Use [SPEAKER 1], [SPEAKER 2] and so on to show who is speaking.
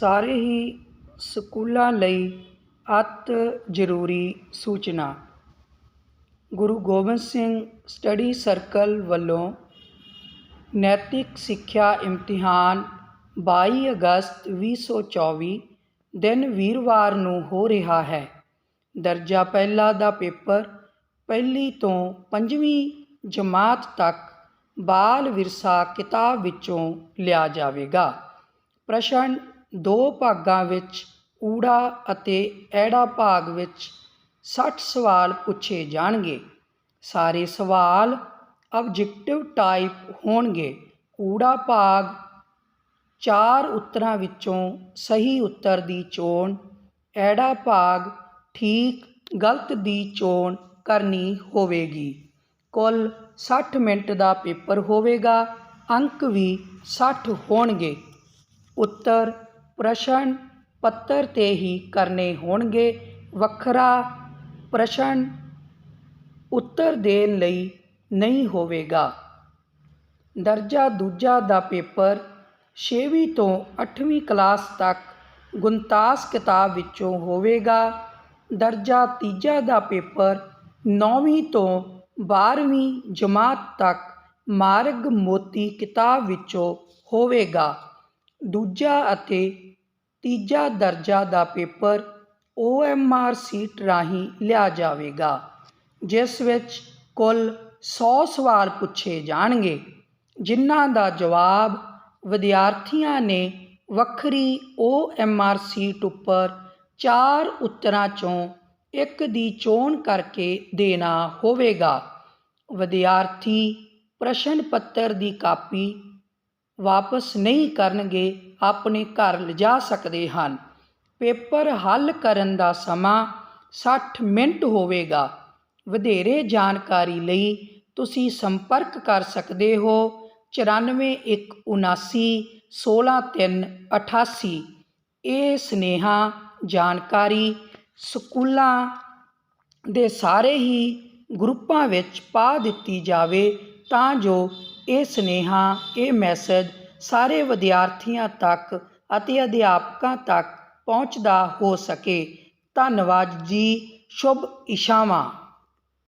[SPEAKER 1] ਸਾਰੇ ਹੀ ਸਕੂਲਾਂ ਲਈ ਅਤ ਜ਼ਰੂਰੀ ਸੂਚਨਾ। ਗੁਰੂ ਗੋਬਿੰਦ ਸਿੰਘ ਸਟੱਡੀ ਸਰਕਲ ਵੱਲੋਂ ਨੈਤਿਕ ਸਿੱਖਿਆ ਇਮਤਿਹਾਨ ਬਾਈ ਅਗਸਤ ਵੀਹ ਸੌ ਚੌਵੀ ਦਿਨ ਵੀਰਵਾਰ ਨੂੰ ਹੋ ਰਿਹਾ ਹੈ। ਦਰਜਾ ਪਹਿਲਾ ਦਾ ਪੇਪਰ ਪਹਿਲੀ ਤੋਂ ਪੰਜਵੀਂ ਜਮਾਤ ਤੱਕ ਬਾਲ ਵਿਰਸਾ ਕਿਤਾਬ ਵਿੱਚੋਂ ਲਿਆ ਜਾਵੇਗਾ। ਪ੍ਰਸ਼ਨ ਦੋ ਭਾਗਾਂ ਵਿੱਚ, ਊੜਾ ਅਤੇ ਐੜਾ ਭਾਗ ਵਿੱਚ 60 ਸਵਾਲ ਪੁੱਛੇ ਜਾਣਗੇ। ਸਾਰੇ ਸਵਾਲ ਆਬਜੈਕਟਿਵ ਟਾਈਪ ਹੋਣਗੇ। ਊੜਾ ਭਾਗ ਚਾਰ ਉੱਤਰਾਂ ਵਿੱਚੋਂ ਸਹੀ ਉੱਤਰ ਦੀ ਚੋਣ, ਐੜਾ ਭਾਗ ਠੀਕ ਗਲਤ ਦੀ ਚੋਣ ਕਰਨੀ ਹੋਵੇਗੀ। ਕੁੱਲ 60 ਮਿੰਟ ਦਾ ਪੇਪਰ ਹੋਵੇਗਾ, ਅੰਕ ਵੀ 60 ਹੋਣਗੇ। ਉੱਤਰ ਪ੍ਰਸ਼ਨ ਪੱਤਰ ਤੇ ਹੀ ਕਰਨੇ ਹੋਣਗੇ। ਵੱਖਰਾ ਪ੍ਰਸ਼ਨ ਉੱਤਰ ਦੇਣ ਲਈ ਨਹੀਂ ਹੋਵੇਗਾ। ਦਰਜਾ ਦੂਜਾ ਦਾ ਪੇਪਰ 6ਵੀਂ ਤੋਂ 8ਵੀਂ ਕਲਾਸ ਤੱਕ ਗੁਣਤਾਸ ਕਿਤਾਬ ਵਿੱਚੋਂ ਹੋਵੇਗਾ। ਦਰਜਾ ਤੀਜਾ ਦਾ ਪੇਪਰ 9ਵੀਂ ਤੋਂ 12ਵੀਂ ਜਮਾਤ ਤੱਕ ਮਾਰਗ ਮੋਤੀ ਕਿਤਾਬ ਵਿੱਚੋਂ ਹੋਵੇਗਾ। ਦੂਜਾ ਅਤੇ ਤੀਜਾ ਦਰਜਾ ਦਾ ਪੇਪਰ ਓਐਮਆਰ ਸੀਟ ਰਾਹੀਂ ਲਿਆ ਜਾਵੇਗਾ, ਜਿਸ ਵਿੱਚ ਕੁੱਲ 100 ਸਵਾਲ ਪੁੱਛੇ ਜਾਣਗੇ, ਜਿਨ੍ਹਾਂ ਦਾ ਜਵਾਬ ਵਿਦਿਆਰਥੀਆਂ ਨੇ ਵੱਖਰੀ ਓਐਮਆਰ ਸੀਟ ਉੱਪਰ ਚਾਰ ਉੱਤਰਾਂ ਚੋਂ ਇੱਕ ਦੀ ਚੋਣ ਕਰਕੇ ਦੇਣਾ ਹੋਵੇਗਾ। ਵਿਦਿਆਰਥੀ ਪ੍ਰਸ਼ਨ ਪੱਤਰ ਦੀ ਕਾਪੀ ਵਾਪਸ ਨਹੀਂ ਕਰਨਗੇ, ਆਪਣੇ ਘਰ ਲਿਜਾ ਸਕਦੇ ਹਨ। ਪੇਪਰ ਹੱਲ ਕਰਨ ਦਾ ਸਮਾਂ 60 ਮਿੰਟ ਹੋਵੇਗਾ। ਵਧੇਰੇ ਜਾਣਕਾਰੀ ਲਈ ਤੁਸੀਂ ਸੰਪਰਕ ਕਰ ਸਕਦੇ ਹੋ ਚੁਰਾਨਵੇਂ ਇੱਕ ਉਨਾਸੀ ਸੋਲਾਂ ਤਿੰਨ ਅਠਾਸੀ। ਇਹ ਸੁਨੇਹਾ, ਜਾਣਕਾਰੀ ਸਕੂਲਾਂ ਦੇ ਸਾਰੇ ਹੀ ਗਰੁੱਪਾਂ ਵਿੱਚ ਪਾ ਦਿੱਤੀ ਜਾਵੇ ਤਾਂ ਜੋ ਇਹ ਸੁਨੇਹਾ, ਇਹ ਮੈਸੇਜ ਸਾਰੇ ਵਿਦਿਆਰਥੀਆਂ ਤੱਕ ਅਤੇ ਅਧਿਆਪਕਾਂ ਤੱਕ ਪਹੁੰਚਦਾ ਹੋ ਸਕੇ। ਧੰਨਵਾਦ ਜੀ, ਸ਼ੁਭ ਇਸ਼ਾਵਾਂ